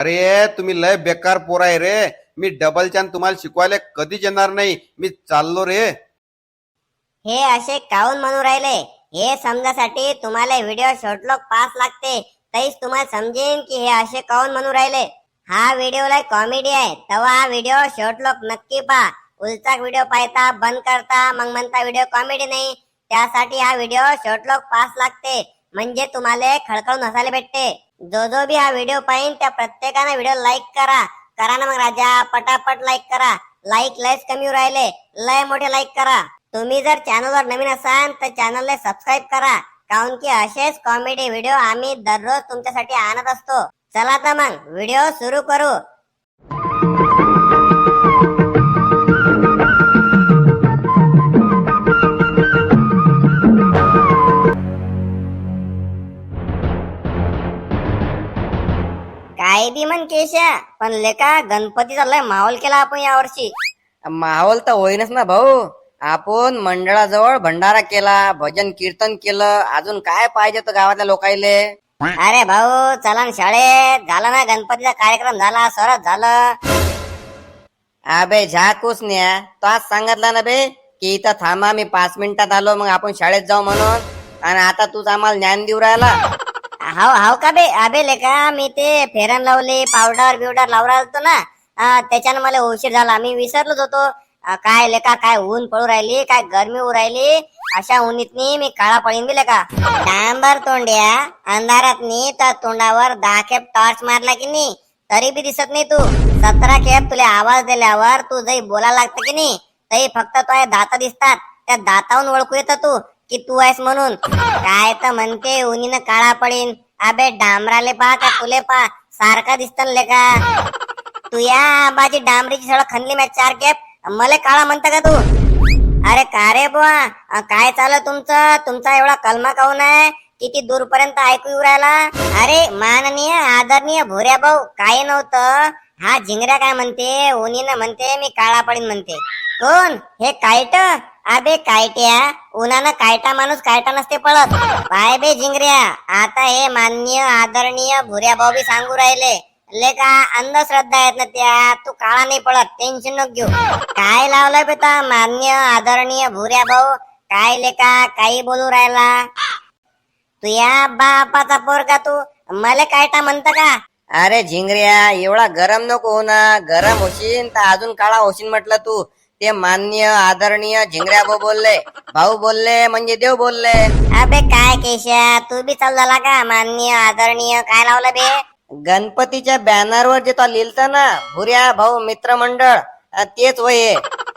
अरे तुम्ही लय बेकार पोर आहे रे. मी डबल चान तुम्हाला शिकवायला कधीच येणार नाही. मी चाललो रे. हे असे काऊन म्हणू राहिले? हे समजासाठी तुम्हाला व्हिडिओ शॉर्टलॉक पास लागते. तरीच तुम्हाला समजेन की हे असे काऊन म्हणू राहिले? हा व्हिडिओ लय कॉमेडी आहे. तेव्हा हा व्हिडिओ शॉर्टलॉक नक्की पहा. उलचा व्हिडिओ पाहता बंद करता मग म्हणता व्हिडिओ कॉमेडी नाही. त्यासाठी हा व्हिडिओ शॉर्टलॉक पास लागते. म्हणजे तुम्हाला खळखळून हसायला भेटते. जो जो बी हा व्हिडिओ पाहिन त्या प्रत्येकाने व्हिडिओ लाईक करा. करा ना मग राजा पटापट लाईक करा. लाईक लयच कमी राहिले लय मोठे लाईक करा. तुम्ही जर चॅनलवर नवीन असाल तर चॅनलला सबस्क्राईब करा. काऊन की असेच कॉमेडी व्हिडिओ आम्ही दररोज तुमच्यासाठी आणत असतो. चला तर मग व्हिडिओ सुरू करू. काय बी म्हण केशा. पण लेका गणपतीचा लय माहोल केला आपण यावर्षी माहोल तर होईनच ना भाऊ. आपण मंडळाजवळ भंडारा केला भजन कीर्तन केलं अजून काय पाहिजे तर गावातल्या लोकायले अरे भाऊ चला ना शाळेत. झाला ना गणपतीचा कार्यक्रम झाला सरस झालं. अबे झाकूस न्या. तो आज सांगितलं ना बे की इथं थांबा मी पाच मिनिटात आलो मग आपण शाळेत जाऊ म्हणून. आणि आता तूच आम्हाला ज्ञान देऊ राहिला. हाव हाव का बे? अबे लेका मी ते फेरन लावले पावडर बिवडर लावला होतो ना त्याच्यानं मला उशीर झाला. मी विसरलोच होतो. अं, काय लेका काय ऊन पडू राहिली काय गरमी होऊ राहिली अशा उन्हीतनी मी काळा पळीन बी लेका. डांबर तोंड्या अंधारातनी त्या तोंडावर दहा खेप टॉर्च मारला की नाही तरी बी दिसत नाही तू. सतरा खेप तुला आवाज दिल्यावर तू जरी बोलायला लागतं की नाही तरी फक्त तो दाता दिसतात. त्या दातावून ओळखू येतं तू. की तू आहेस म्हणून? काय तर म्हणते उन्हीनं काळा पडीन. अबे डांबराले पहा का तुले पहा. सारखा दिसत का तू या आबाची डांबरीची सगळं खणली मॅच चार कॅप मले काळा म्हणता का तू? अरे का रे बुवा? काय चालू तुमचं? तुमचा एवढा कलमा काऊन आहे? किती दूरपर्यंत ऐकू येऊ राहिला? अरे माननीय आदरणीय भोऱ्या भाऊ काय नव्हतं. हा झिंगऱ्या काय म्हणते? ओनीनं म्हणते मी काळा पडीन म्हणते. कोण? हे कायट? अबे कायट्या उन्हानं कायटा माणूस कायटा नसते पळत. पाय बे जिंगऱ्या. आता हे माननीय आदरणीय भुऱ्या भाऊ बी सांगू राहिले. ले का अंधश्रद्धा आहेत ना त्या? तू काळा नाही पडत टेन्शन नको घेऊ. काय लावलंय बेटा मान्य आदरणीय भुऱ्या भाऊ? काय लेका काही बोलू राहिला? तू या बापाचा पोरगा तू? मला कायटा म्हणत का? अरे झिंगऱ्या एवढा गरम नको हो ना गरम होशील तर अजून काळा होशील म्हटलं तू. ते मान्य आदरणीय झिंगऱ्या भाऊ बोलले. भाऊ बोलले म्हणजे देव बोलले. अबे काय केशा तू बी चाल झाला का? माननीय आदरणीय काय लावलं बे? गणपतीच्या बॅनरवर जे तो लिहिलत ना भुऱ्या भाऊ मित्रमंडळ अं, तेच वय.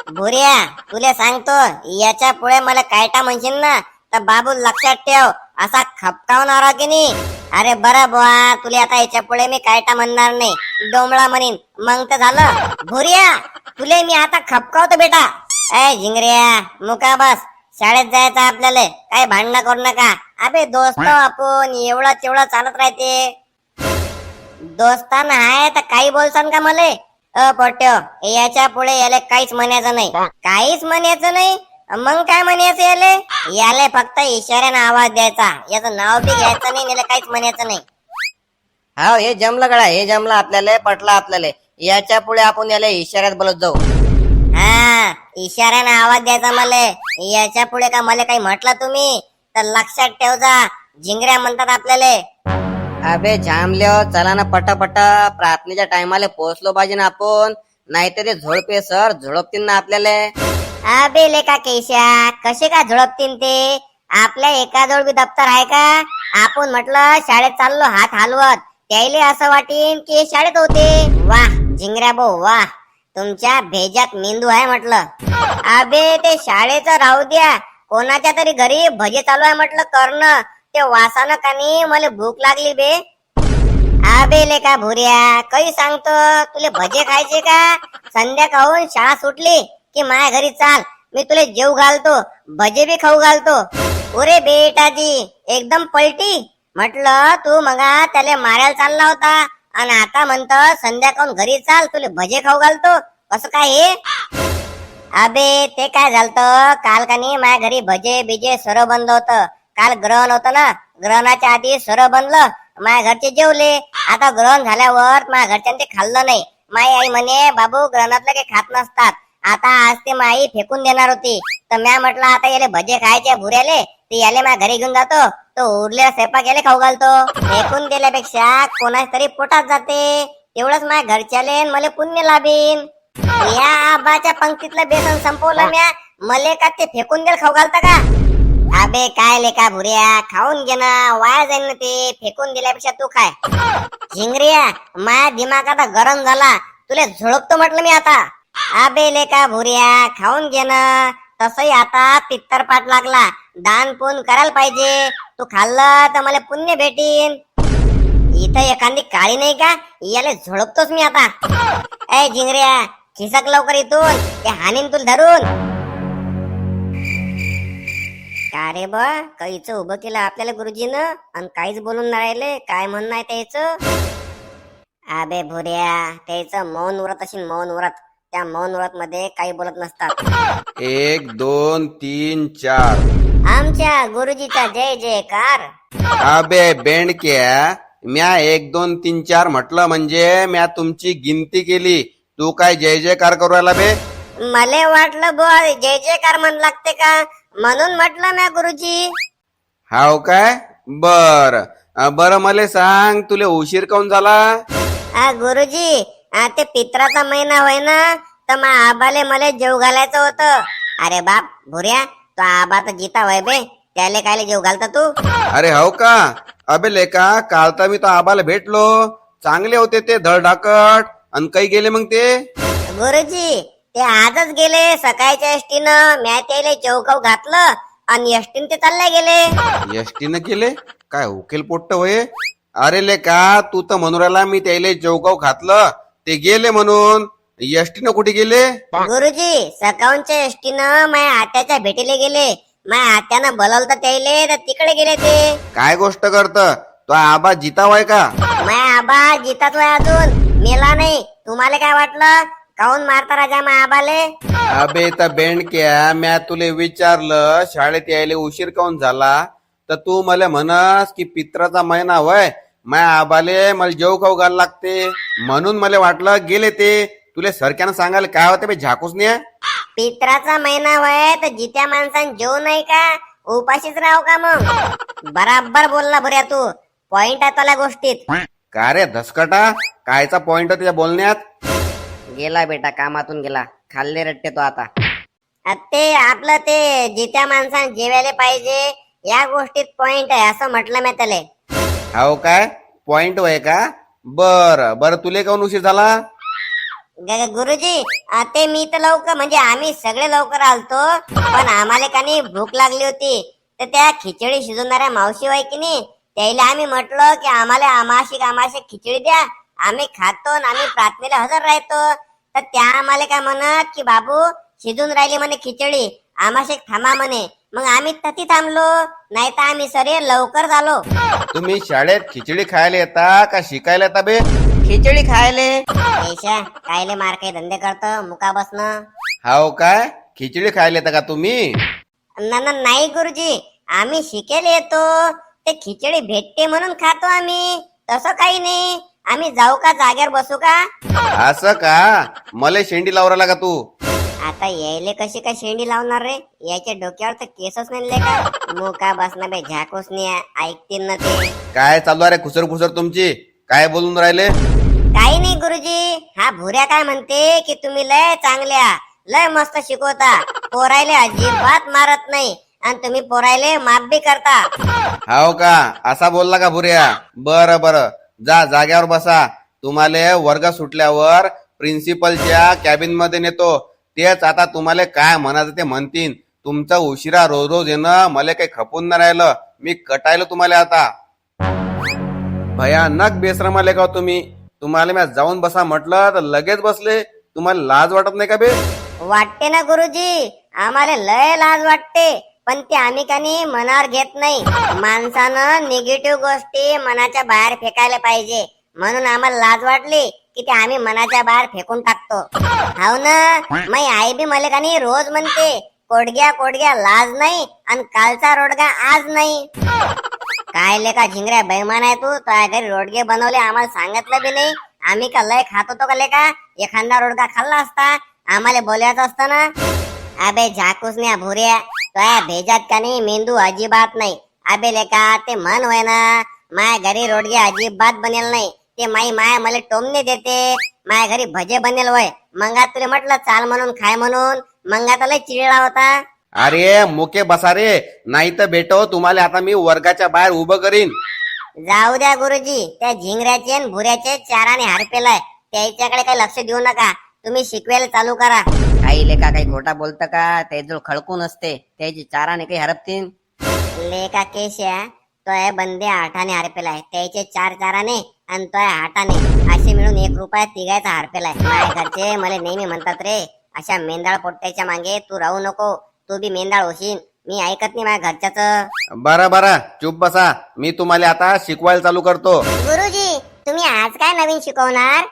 भुऱ्या तुला सांगतो याच्यापुढे मला कायटा म्हणशील ना तर बाबू लक्षात ठेव. असा खपकावणार की नाही? अरे बरं बुवा तुला आता याच्यापुढे मी कायटा म्हणणार नाही. डोमळा म्हणीन मग तर झालं. भुऱ्या तुले मी आता खपकावतो बेटा. ए झिंगऱ्या मुका बस. शाळेत जायचं आपल्याला. काही भांडणं करू नका. अबे दोस्त आपण एवढं तेवढं चालत राहते. दोस्ताना आहे तर काही बोलसान का मले? अ पट्यो याच्यापुढे याले काहीच म्हणायचं नाही. काहीच म्हणायचं नाही. मग काय म्हणायचं याले? याले फक्त इशाऱ्याने आवाज द्यायचा. याचं नाव बी घ्यायचं नाही याला काहीच म्हणायचं नाही. हा हे जमलं गडा हे जमलं आपल्याला पटलं आपल्याला. याच्यापुढे आपण याला इशाऱ्यात बोलत जाऊ. हा इशाऱ्याने आवाज द्यायचा मले. याच्यापुढे का मला काही म्हटलं तुम्ही? तर लक्षात ठेव जा. झिंगऱ्या म्हणतात आपल्याला. अबे झामल्यो चला ना पटापट. प्रार्थनेच्या टायमाला पोहोचलो पाहिजे ना आपण. नाहीतर ते झोडपे सर. झोडपतील ना आपल्याला. अबे लेका केशा? कसे का झोडपतील ते? आपल्या एकाजवळ बी दप्तर आहे का? आपण म्हटलं शाळेत चाललो हात हलवत. त्याले असं वाटेन की शाळेत होते. वाह झिंगऱ्या भाऊ वाह. तुमच्या भेजात मेंदू आहे म्हटलं. अबे ते शाळेचं राहू द्या. कोणाच्या तरी घरी भजे चालू आहे म्हटलं करणं. ते वासानं कानी मला भूक लागली बे. अबे लेका भुऱ्या काही सांगतो? तुले भजे खायचे का? संध्याकाळून शाळा सुटली. की माझ्या घरी चाल. मी तुला जेव घालतो भजे बी खाऊ घालतो. ओरे बेटाजी एकदम पलटी. म्हटलं तू मगा त्याला मारायला चालला होता. आणि आता म्हणत संध्याकाळून घरी चाल तुला भजे खाऊ घालतो. कसं काय हे? अबे ते काय झालत? काल का नाही माझ्या घरी भजे बिजे स्वर बंद होत. काल ग्रहण होत ना? ग्रहणाच्या आधी स्वर बनलं. माझ्या घरचे जेवले. आता ग्रहण झाल्यावर माझ्या घरच्यांनी ते खाल्लं नाही. माई आई म्हणे बाबू ग्रहणातलं काही खात नसतात. आता आज ते माई फेकून देणार होती. तर म्या म्हटलं आता याले भजे खायचे भुऱ्याले ते याले मा घरी घेऊन जातो. तो उरलेला स्वयंपाक याले खाऊ घालतो. फेकून दिल्यापेक्षा कोणाच तरी पोटात जाते. तेवढंच माझ्या घरच्याले मले मला पुण्य लाभीन. या आबाच्या पंक्तीतलं बेसन संपवलं म्या. मले का ते फेकून देल खाऊ घालता का? अबे काय लेका भुऱ्या? खाऊन घे ना. वाया जाईन ना ते. फेकून दिल्यापेक्षा तू काय? झिंगरिया माया दिमाग आता गरम झाला. तुला झोडपतो म्हटलं मी आता. आबेले का भुऱ्या खाऊन घे ना. तसही आता पित्तर पाठ लागला. दान पुण्य करायला पाहिजे. तू खाल्लं तर मला पुण्य भेटीन. इथं एखादी काळी नाही का? याला झोडपतोच मी आता. ए जिंगऱ्या खिसक लवकर इथून. ते हानीन तुला धरून. का रे बा? काहीच उभं केलं आपल्याला गुरुजीनं? आणि काहीच बोलून नाही राहिले. काय म्हणणं आहे त्याच? अबे भुऱ्या त्याचं मौन व्रत असेल मौन व्रत त्या मौन व्रत मध्ये काही बोलत नसतात. एक दोन तीन चार. आमच्या गुरुजीचा जय जयकार. अबे बेंडक्या म्या एक दोन तीन चार म्हटलं म्हणजे म्या तुमची गिनती केली. तू काय जय जयकार करू राहिला बे? मले वाटलं बुवा जय जयकार म्हण लागते का? म्हणून म्हटलं म्या गुरुजी. हाव काय? बर. बर मले सांग तुले उशीर काऊन झाला? आ गुरुजी आ, ते पित्राचा महिना होय ना तर मग आबाले मला जेव घालायचं होतं. अरे बाप भुऱ्या तो आबा तर जिता वय बे. त्याले कायले जेव घालता तू? अरे हो का? अबे लेका काल तर मी तो आबाला भेटलो. चांगले होते ते धडधाकट. आणि काही गेले मग ते? गुरुजी ते आजच गेले. सकाळच्या एसटीनं म्या त्याले चौकव घातलं. आणि एसटीन ते चालले गेले. एसटीनं केले काय उकेल पोट्ट होय? अरे लेका तू तर म्हणून राहिला मी त्याले चौकाव घातलं. ते गेले म्हणून एसटीनं कुठे गेले? गुरुजी सकाळच्या एसटीनं माझ्या आत्याच्या भेटीला गेले. माझ्या आत्यानं बोलवलं त्याले तर तिकडे गेले ते. काय गोष्ट करत? तो आबा जितावाय का? माझ्या आबा जितात वय अजून. मेला नाही. तुम्हाला काय वाटलं? काऊन मारता राजा माझ्या आबाले? अबे तर बेंडक्या म्या तुले विचारलं शाळेत यायले उशीर काऊन झाला? तर तू मला म्हणस की पित्राचा महिना वय माया आबाले मला जेव खाऊ घाल लागते. म्हणून मला वाटलं गेले ते. तुले सरक्यानं सांगायला काय होते बे झाकूस नाही पित्राचा महिना वय तर जित्या माणसां जेव नाही का? उपाशीच राहू का मग? बराबर बोलला भऱ्या तू. पॉइंट आहे त्याला गोष्टीत. का रे धसकटा? कायचा पॉइंट त्याच्या बोलण्यात? गेला बेटा कामातून गेला. खाल्ले रट्टे तो आता. आ ते आपलं ते जित्या माणसां जेवायला पाहिजे या गोष्टीत पॉइंट आहे असं म्हटलं मी त्याले. हो काय? पॉइंट वय का? बर बर तुले काऊन उशीर झाला? ग- गुरुजी आ, ते मी तर लवकर म्हणजे आम्ही सगळे लवकर आलतो पण आम्हाला का नाही भूक लागली होती. तर त्या खिचडी शिजवणाऱ्या मावशी होय की नाही त्याला आम्ही म्हटलं की आम्हाला आमाशी आमाशी खिचडी द्या. आम्ही खातो आणि आम्ही प्रार्थनेला हजर राहतो. तर त्या आम्हाला काय म्हणत की बाबू शिजून राहिली म्हणे खिचडी. आमाशी थांबा म्हणे. मग आम्ही तती थांबलो नाही तर आम्ही सरे लवकर झालो. तुम्ही शाळेत खिचडी खायला येता का शिकायला येता बे? खिचडी खायले. पेशा कायले मार काही धंदे करतो मुका बसणं हाव काय? खिचडी खायला येता का तुम्ही? ना ना नाही गुरुजी आम्ही शिकेल येतो. ते खिचडी भेटते म्हणून खातो आम्ही. तसं काही नाही. आम्ही जाऊ का जागेवर बसू का? असं का? मले शेंडी लावला का तू. आता यायले कशी काय शेंडी लावणार रे? याच्या डोक्यावर तर केसच नाही का मुका बसणार बे झाकूस नाही ऐकतील ना ते. काय चालू आहे खुसर खुसर तुमची? काय बोलून राहिले? काही नाही गुरुजी. हा भुऱ्या काय म्हणते की तुम्ही लय चांगल्या लय मस्त शिकवता. पोरायले अजिबात मारत नाही आणि तुम्ही पोरायले माफ बी करता. हाव का? असा बोलला का भुऱ्या? बर बर. जा जाग्यावर बसा. तुम्हाला वर्ग सुटल्यावर प्रिन्सिपलच्या कॅबिनमध्ये नेतो. तेच आता तुम्हाला काय म्हणायचं ते म्हणतीन. तुमचा उशिरा रोज रोज येणं मला काही खपून नाही राहिलं. मी कटायलो तुम्हाला आता. भयानक बेसरमाले का हो तुम्ही? तुम्हाला मी जाऊन बसा म्हटलं तर लगेच बसले. तुम्हाला लाज वाटत नाही का बे? वाटते ना गुरुजी आम्हाला लय लाज वाटते पण ते आम्ही कानी मनावर घेत नाही. माणसानं निगेटिव्ह गोष्टी मनाच्या बाहेर फेकायला पाहिजे म्हणून आम्हाला लाज वाटली. की ते आम्ही मनाच्या बाहेर फेकून टाकतो. हाव ना? मै आई बी मला रोज म्हणते कोडग्या कोडग्या लाज नाही आणि कालचा रोडगा आज नाही. काय लेका झिंगऱ्या बैमान आहे तू? त्या घरी रोडगे बनवले आम्हाला सांगितलं बी नाही. आम्ही का लय खात होतो का लेका एखादा रोडगा खाल्ला असता? आम्हाला बोलायचं असतं ना? अबे झाकूसन्या भुऱ्या तुया भेजात का नाही मेंदू अजिबात नाही. अबे लेका ते मन होय ना माया घरी रोडगे अजिबात बनेल नाही. ते माई माया मला टोमने देते. माया घरी भजे बनेल वय. मंगा तुला म्हटलं चाल म्हणून खाय म्हणून. मंगा लय चिडला होता. अरे मुके बसा रे. नाही तर भेटो तुम्हाला आता मी वर्गाच्या बाहेर उभं करीन. जाऊ द्या गुरुजी त्या झिंगऱ्याचे आणि भुऱ्याचे चाराने हारपेलाय. त्याच्याकडे काही लक्ष देऊ नका. तुम्ही शिकवायला चालू करा. काही लेका काही खोटा बोलतं का? त्याजवळ खडकून असते त्याची चाराने काही हरपतीन? लेका केश्या तोय बंदे आठाने हारपेलाय. त्याचे चार चाराने आणि तोय आठाने असे मिळून एक रुपया तिघायचा हारपेलाय माझ्या घरचे मला नेहमी म्हणतात रे अशा मेंदाळ पोट्ट्याच्या मागे तू राहू नको तू बी मेंदाळ होशील मी ऐकत नाही माझ्या घरच्याच. बरं बरं चुप बसा. मी तुम्हाला आता शिकवायला चालू करतो. गुरुजी तुम्ही आज काय नवीन शिकवणार?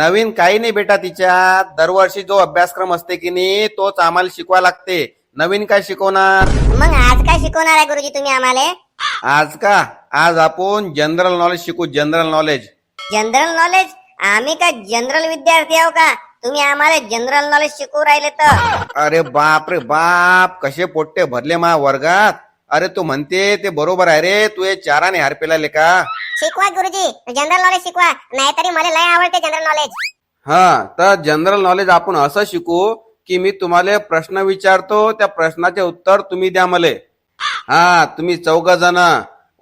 नवीन काही नाही बेटा तिच्यात. दरवर्षी जो अभ्यासक्रम असते की नाही तोच आम्हाला शिकवा लागते. नवीन काय शिकवणार? मग आज काय शिकवणार आहे गुरुजी तुम्ही आम्हाला? आज का? आज आपण जनरल नॉलेज शिकू जनरल नॉलेज. General knowledge? आम्ही का जनरल विद्यार्थी आहो का? तुम्ही आम्हाला जनरल नॉलेज शिकवू राहिले तर. अरे बाप रे बाप कसे पोट्टे भरले मा वर्गात. अरे तू म्हणते ते बरोबर आहे रे तू हे चाराने हार पेला का? शिकवा गुरुजी जनरल नॉलेज शिकवा. नाहीतरी मला लय आवडते जनरल नॉलेज. हा तर जनरल नॉलेज आपण असं शिकू की मी तुम्हाला प्रश्न विचारतो त्या प्रश्नाचे उत्तर तुम्ही द्या मले. हा तुम्ही चौघ जण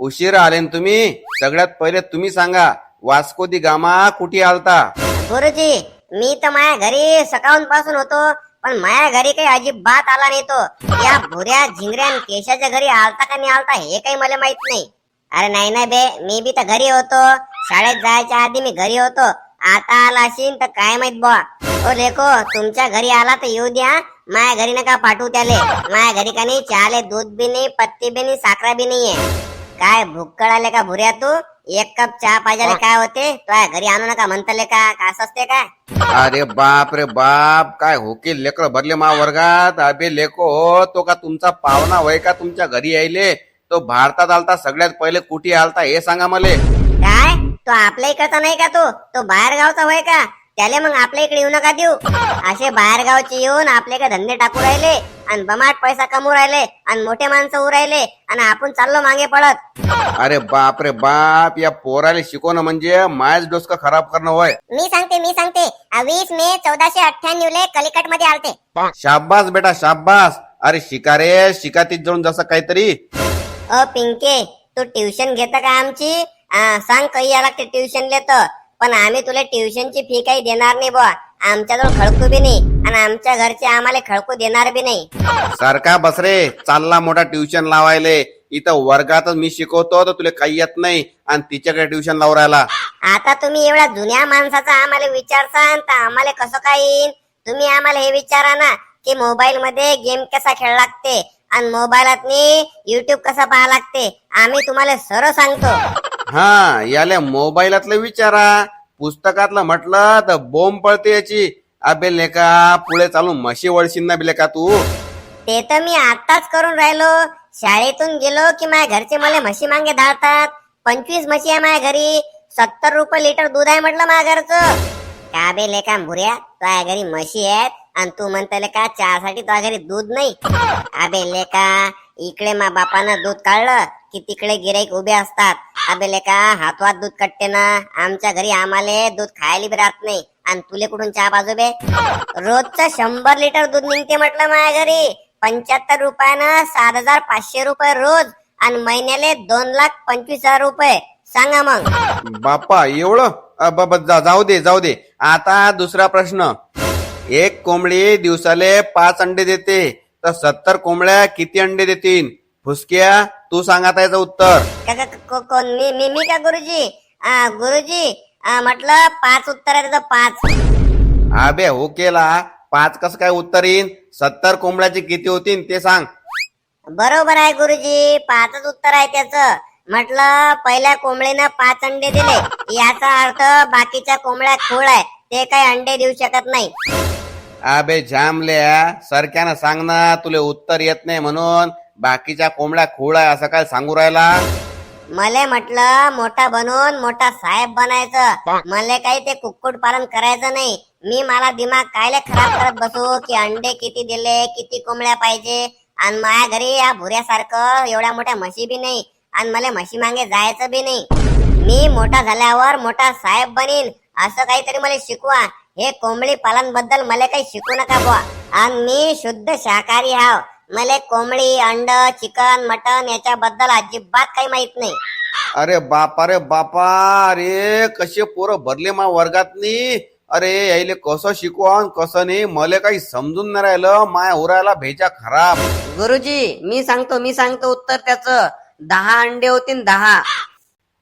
उशीर आले तुम्ही. सगळ्यात पहिले तुम्ही सांगा वास्को दी गामा कुठे आलता? गुरुजी मी तर माझ्या घरी सकाळून पासून होतो पण माझ्या घरी काही अजिबात आला नाही तो. या भुऱ्या झिंगऱ्या केशाच्या घरी आलता का नाही आलता हे काही मला माहीत नाही. अरे नाही ना बे मी बी तर घरी होतो. शाळेत जायच्या आधी मी घरी होतो. आता आला असेल तर काय माहीत बुवा. ओ लेको तुमच्या घरी आला तर येऊ द्या. माया घरी नका पाठवू त्याले. माया घरी का नाही? चहाले दूध बी नाही पत्ती बी नाही साखरा बी नाहीये. काय भूक का भुऱ्या तू? एक कप चहा पाहिजे काय होते? तुझ्या घरी आणू नका म्हणतले का? कास असं असते काय? अरे बाप रे बाप काय होके लेकर भरले मा वर्गात? अबे लेको हो तो का तुमचा पाहुणा वय का तुमच्या घरी यायले? तो भारतात आलता सगळ्यात पहिले कुठे आलता हे सांगा मले. तो आपल्या इकडचा नाही का तो? तो बाहेर गावचा होय का? त्याले मग आपल्या इकडे येऊ नका देऊ. असे बाहेर गावचे येऊन आपल्याकडे धंदे टाकू राहिले आणि बमाट पैसा कमवू राहिले आणि मोठे माणसं होऊ राहिले आणि आपण चाललो मागे पडत अरे बाप रे बाप या पोराला शिकवणं म्हणजे मायच डोसकं खराब करणं होय. मी सांगते मी सांगते. वीस मे चौदाशे अठ्ठ्याण्णव ले कलिकटमध्ये आलते. शाब्बास बेटा शाब्बास अरे शिका रे शिकातीत जाऊन जसं काहीतरी. अ पिंके तू ट्युशन घेत का आमची? सांग काही याला ट्युशन लेत. पण आम्ही तुला ट्युशनची फी काही देणार नाही बुवा. आमच्याजवळ खळकू बी नाही आणि आमच्या घरचे आम्हाला खळकू देणार बी नाही. सारखा बस रे चालला मोठा ट्युशन लावायले. इथं वर्गातच मी शिकवतो तर तुला काही येत नाही. आणि तिच्याकडे ट्युशन लावून राहिला. आता तुम्ही एवढ्या जुन्या माणसाचा आम्हाला विचारसान तर आम्हाला कसं काय येईल तुम्ही आम्हाला हे विचारा ना की मोबाईल मध्ये गेम कसा खेळ लागते? आणि मोबाईलात युट्यूब कसा पाहा लागते? आम्ही तुम्हाला सरळ सांगतो. हा याला मोबाईलातलं विचारा. पुस्तकातलं म्हटलं तर बोंब पळते याची. अबे लेका पुढे चालून म्हशी वळशील ना बिले का तू. ते तर मी आताच करून राहिलो. शाळेतून गेलो की माझ्या घरचे मला म्हशी मागे धावतात पंचवीस म्हशी आहे माझ्या घरी. सत्तर रुपये लिटर दूध आहे म्हटलं माझ्या घरचं. का बे लेका भुऱ्या तुझ्या घरी म्हशी आहेत आणि तू म्हणतले का चहासाठी तुझ्या घरी दूध नाही. अबे लेका इकडे मा बापानं दूध काढलं. की तिकडे गिराईक उभे असतात. अबे लेका हातवात दूध कटते ना. आमच्या घरी आम्हाला दूध खायला बी राहत नाही. आणि तुले कुठून चहा बाजू बे? रोजचं शंभर लिटर दूध निघते म्हटलं माझ्या घरी. पंच्याहत्तर रुपयानं सात हजार पाचशे रुपये रोज आणि महिन्याले दोन लाख पंचवीस हजार रुपये. सांगा मग. बाप्पा एवढं? अ, ब- ब- जा- जाऊ दे जाऊ दे. आता दुसरा प्रश्न. एक कोंबडी दिवसाले पाच अंडे देते. तर सत्तर कोंबड्या किती अंडे देतील फुसक्या तू सांगा त्याचं उत्तर. का- का- को- कोण मी मी मी का गुरुजी? आ, गुरुजी आ, म्हटलं पाच उत्तर आहे त्याचं पाच. अबे हो केला. पाच कसं काय उत्तर येईन? सत्तर कोंबड्याचे किती होतील ते सांग. बरोबर आहे गुरुजी पाचच उत्तर आहे त्याचं. म्हटलं पहिल्या कोंबडीनं पाच अंडे दिले. याचा अर्थ बाकीच्या कोंबड्या खोळ आहे. ते काही अंडे देऊ शकत नाही. अबे जामल्या. सरक्यानं सांग ना तुले उत्तर येत नाही म्हणून. बाकीच्या कोंबड्या खोळ आहे असं काय सांगू राहिला? मले म्हटलं मोठा बनून मोठा साहेब बनायचं. मले काही ते कुक्कुट पालन करायचं नाही. मी मला दिमाग कायले खराब करत बसू? की अंडे किती दिले किती कोंबड्या पाहिजे? आणि माझ्या घरी या भुऱ्यासारखं एवढ्या मोठ्या म्हशी बी नाही. आणि मला म्हशी मागे जायचं बी नाही. मी मोठा झाल्यावर मोठा साहेब बनीन. असं काहीतरी मला शिकवा. हे कोंबडी पालनबद्दल मला काही शिकू नका बुवा. आणि मी शुद्ध शाकाहारी हाव. मला कोंबडी अंड चिकन मटन याच्याबद्दल अजिबात काही माहीत नाही. अरे बापा रे बापा अरे कसे पोरं भरले मा वर्गातनी. अरे यायले कसं शिकवा अन कसं नाही मला काही समजून नाही राहिलं. माया उरायला भेजा खराब. गुरुजी मी सांगतो मी सांगतो उत्तर त्याचं. दहा अंडे होतील दहा.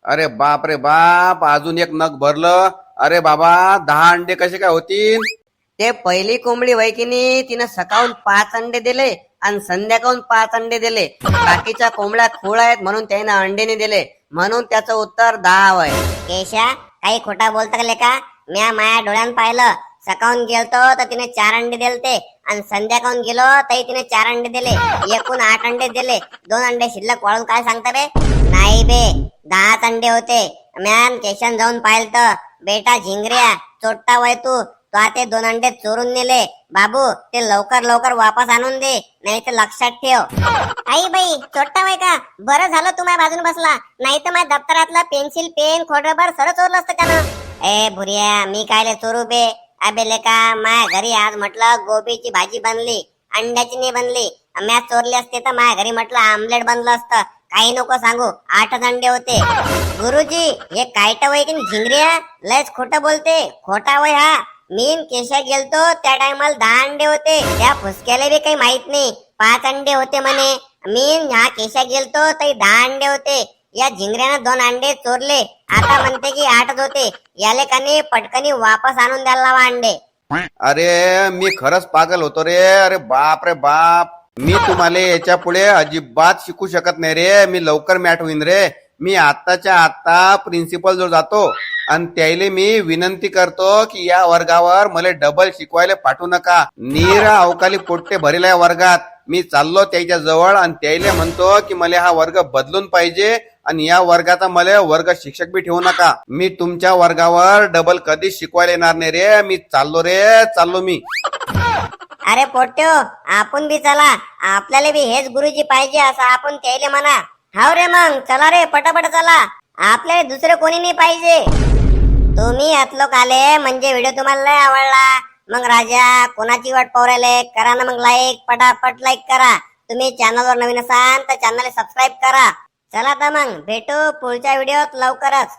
अरे बाप रे बाप अजून एक नग भरलं. अरे बाबा दहा अंडे कसे काय होतील ते पहिली कोंबडी नाही तिनं सकाळून पाच अंडे दिले. आणि संध्याकाळून पाच अंडे दिले. बाकीच्या कोंबड्या खोळ आहेत म्हणून त्याने अंडेने दिले. म्हणून त्याचं उत्तर दहा वय केशा काही खोटा बोलता का लेका? म्या माया डोळ्यान पाहिलं. सकाळून गेलतो तर तिने चार अंडे दिलते. आणि संध्याकाळून गेलो तरी तिने चार अंडे दिले. एकूण आठ अंडे दिले. दोन अंडे शिल्लक वाळून काय सांगता बे नाही बे दहाच अंडे होते. म्यान केशन जाऊन पाहिलं तर बेटा झिंगऱ्या चोट्टा वय तू तो ते दोन अंडे चोरून नेले? बाबू ते लवकर लवकर वापस आणून दे नाही तर लक्षात ठेव. आई बाई छोटा बाई का? बरं झालं तू माझ्या बाजून बसला. नाही तर माझ्या दप्तरातला पेन्सिल पेन खोडरबर सर चोरलं असतं त्यानं ए भुरिया मी कायले चोरू बे? अबे लेका माझ्या घरी आज म्हटलं गोबीची भाजी बनली अंड्याची नाही बनली. म्या चोरली असते तर माझ्या घरी म्हटलं आमलेट बनलं असतं. काही नको सांगू आठच अंडे होते. गुरुजी हे कायट वय की झिंगऱ्या? लयच खोटं बोलते. खोटा वय हा. मीन केशा गेलतो त्या टायमाला दहा अंडे होते. त्या फुसक्याला बी काही माहीत नाही. पाच अंडे होते म्हणे. मीन ह्या केशा गेलतो तरी दहा अंडे होते. या झिंगऱ्यानं दोन अंडे चोरले. आता म्हणते की आठच होते. याले कानी पटकनी वापस आणून द्यायला लावा अंडे. अरे मी खरंच पागल होतो रे. अरे बाप रे बाप. मी तुम्हाला याच्यापुढे अजिबात शिकू शकत नाही रे. मी लवकर मॅट होईन रे. मी आत्ताच्या आत्ता प्रिन्सिपल जो जातो आणि त्याले मी विनंती करतो की या वर्गावर मला डबल शिकवायला पाठवू नका. नीरा अवकाली पोट्टे भरेल या वर्गात. मी चाललो त्याच्याजवळ आणि त्याला म्हणतो की मला हा वर्ग बदलून पाहिजे आणि या वर्गाचा मला वर्ग शिक्षक बी ठेवू नका. मी तुमच्या वर्गावर डबल कधीच शिकवायला येणार नाही रे. मी चाललो रे चाललो मी. अरे पोट्यो आपण बी चला. आपल्याला बी हेच गुरुजी पाहिजे असं आपण त्याले म्हणा. हाव रे मग चला रे पटापट चला. आपल्याला दुसरं कोणी नाही पाहिजे. तुम्ही यातलो आले म्हणजे व्हिडिओ तुम्हाला लय आवडला. मग राजा कोणाची वाट पवरायला करा ना मग लाईक पटापट लाईक करा. तुम्ही चॅनलवर नवीन असाल तर चॅनल सबस्क्राईब करा. चला तर मग भेटू पुढच्या व्हिडिओत लवकरच.